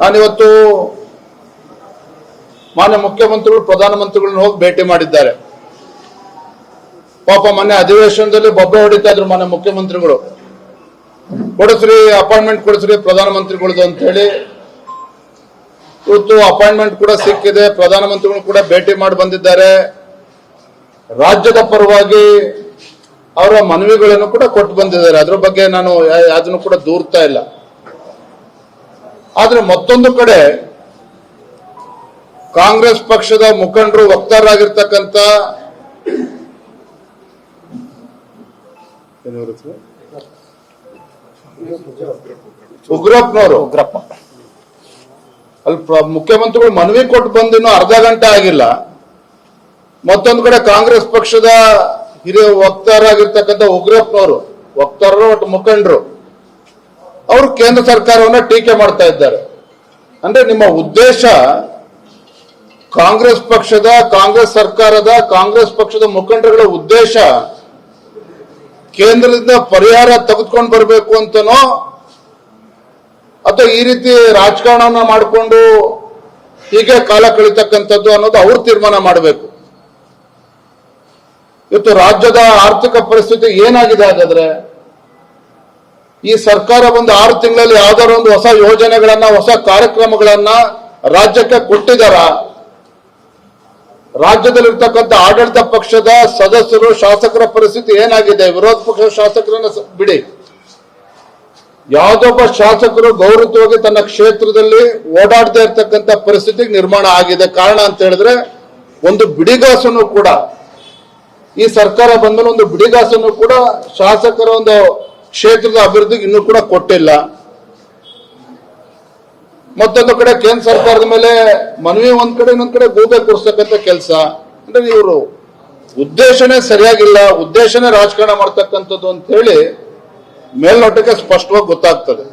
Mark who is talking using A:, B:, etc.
A: ನಾನಿವತ್ತು ಮಾನ್ಯ ಮುಖ್ಯಮಂತ್ರಿಗಳು ಪ್ರಧಾನಮಂತ್ರಿಗಳನ್ನ ಹೋಗಿ ಭೇಟಿ ಮಾಡಿದ್ದಾರೆ. ಪಾಪ ಮೊನ್ನೆ ಅಧಿವೇಶನದಲ್ಲಿ ಬೊಬ್ಬೆ ಹೊಡಿತಾ ಇದ್ರು ಮಾನ್ಯ ಮುಖ್ಯಮಂತ್ರಿಗಳು. ಕೊಡಿಸ್ರಿ, ಅಪಾಯಿಂಟ್ಮೆಂಟ್ ಕೊಡಿಸ್ರಿ ಪ್ರಧಾನಮಂತ್ರಿಗಳದ್ದು ಅಂತ ಹೇಳಿ ಇವತ್ತು ಅಪಾಯಿಂಟ್ಮೆಂಟ್ ಕೂಡ ಸಿಕ್ಕಿದೆ ಪ್ರಧಾನಮಂತ್ರಿಗಳು ಕೂಡ ಭೇಟಿ ಮಾಡಿ ಬಂದಿದ್ದಾರೆ. ರಾಜ್ಯದ ಪರವಾಗಿ ಅವರ ಮನವಿಗಳನ್ನು ಕೂಡ ಕೊಟ್ಟು ಬಂದಿದ್ದಾರೆ. ಅದ್ರ ಬಗ್ಗೆ ನಾನು ಅದನ್ನು ಕೂಡ ದೂರ್ತಾ ಇಲ್ಲ. ಆದ್ರೆ ಮತ್ತೊಂದು ಕಡೆ ಕಾಂಗ್ರೆಸ್ ಪಕ್ಷದ ಮುಖಂಡರು ವಕ್ತಾರರಾಗಿರ್ತಕ್ಕಂಥ? ಉಗ್ರಪ್ಪನವರು.
B: ಉಗ್ರಪ್ಪ.
A: ಅಲ್ಲಿ ಮುಖ್ಯಮಂತ್ರಿಗಳು ಮನವಿ ಕೊಟ್ಟು ಬಂದಿನ್ನು ಅರ್ಧ ಗಂಟೆ ಆಗಿಲ್ಲ. ಮತ್ತೊಂದು ಕಡೆ ಕಾಂಗ್ರೆಸ್ ಪಕ್ಷದ ಹಿರಿಯ ವಕ್ತಾರರಾಗಿರ್ತಕ್ಕಂಥ ಉಗ್ರಪ್ಪನವರು ವಕ್ತಾರರು ಒಟ್ಟು ಮುಖಂಡರು. ಅವರು ಕೇಂದ್ರ ಸರ್ಕಾರವನ್ನ ಟೀಕೆ ಮಾಡ್ತಾ ಇದ್ದಾರೆ. ಅಂದ್ರೆ ನಿಮ್ಮ ಉದ್ದೇಶ ಕಾಂಗ್ರೆಸ್ ಪಕ್ಷದ, ಕಾಂಗ್ರೆಸ್ ಸರ್ಕಾರದ, ಕಾಂಗ್ರೆಸ್ ಪಕ್ಷದ ಮುಖಂಡರುಗಳ ಉದ್ದೇಶ ಕೇಂದ್ರದಿಂದ ಪರಿಹಾರ ತೆಗೆದುಕೊಂಡು ಬರಬೇಕು ಅಂತನೋ, ಅಥವಾ ಈ ರೀತಿ ರಾಜಕಾರಣವನ್ನ ಮಾಡಿಕೊಂಡು ಹೀಗೆ ಕಾಲ ಕಳಿತಕ್ಕಂಥದ್ದು ಅನ್ನೋದು ಅವ್ರು ತೀರ್ಮಾನ ಮಾಡಬೇಕು. ಇವತ್ತು ರಾಜ್ಯದ ಆರ್ಥಿಕ ಪರಿಸ್ಥಿತಿ ಏನಾಗಿದೆ ಹಾಗಾದ್ರೆ? ಈ ಸರ್ಕಾರ ಒಂದು ಆರು ತಿಂಗಳಲ್ಲಿ ಯಾವ್ದಾದ್ರು ಒಂದು ಹೊಸ ಯೋಜನೆಗಳನ್ನ, ಹೊಸ ಕಾರ್ಯಕ್ರಮಗಳನ್ನ ರಾಜ್ಯಕ್ಕೆ ಕೊಟ್ಟಿದಾರ? ರಾಜ್ಯದಲ್ಲಿರ್ತಕ್ಕಂಥ ಆಡಳಿತ ಪಕ್ಷದ ಸದಸ್ಯರು, ಶಾಸಕರ ಪರಿಸ್ಥಿತಿ ಏನಾಗಿದೆ? ವಿರೋಧ ಪಕ್ಷದ ಶಾಸಕರನ್ನ ಬಿಡಿ. ಯಾವುದೊಬ್ಬ ಶಾಸಕರು ಗೌರವವಾಗಿ ತನ್ನ ಕ್ಷೇತ್ರದಲ್ಲಿ ಓಡಾಡದೇ ಇರ್ತಕ್ಕಂಥ ಪರಿಸ್ಥಿತಿ ನಿರ್ಮಾಣ ಆಗಿದೆ. ಕಾರಣ ಅಂತ ಹೇಳಿದ್ರೆ, ಒಂದು ಬಿಡಿಗಾಸನು ಕೂಡ, ಈ ಸರ್ಕಾರ ಬಂದ ಒಂದು ಬಿಡಿಗಾಸನು ಕೂಡ ಶಾಸಕರ ಒಂದು ಕ್ಷೇತ್ರದ ಅಭಿವೃದ್ಧಿಗೆ ಇನ್ನೂ ಕೂಡ ಕೊಟ್ಟಿಲ್ಲ. ಮತ್ತೊಂದು ಕಡೆ ಕೇಂದ್ರ ಸರ್ಕಾರದ ಮೇಲೆ ಮನವಿ ಒಂದ್ ಕಡೆ, ಇನ್ನೊಂದ್ ಕಡೆ ಗೂಬೆ ಕೂರಿಸ್ತಕ್ಕಂಥ ಕೆಲಸ. ಅಂದ್ರೆ ಇವರು ಉದ್ದೇಶನೇ ಸರಿಯಾಗಿಲ್ಲ, ಉದ್ದೇಶನೇ ರಾಜಕಾರಣ ಮಾಡ್ತಕ್ಕಂಥದ್ದು ಅಂತ ಹೇಳಿ ಮೇಲ್ನೋಟಕ್ಕೆ ಸ್ಪಷ್ಟವಾಗಿ ಗೊತ್ತಾಗ್ತದೆ.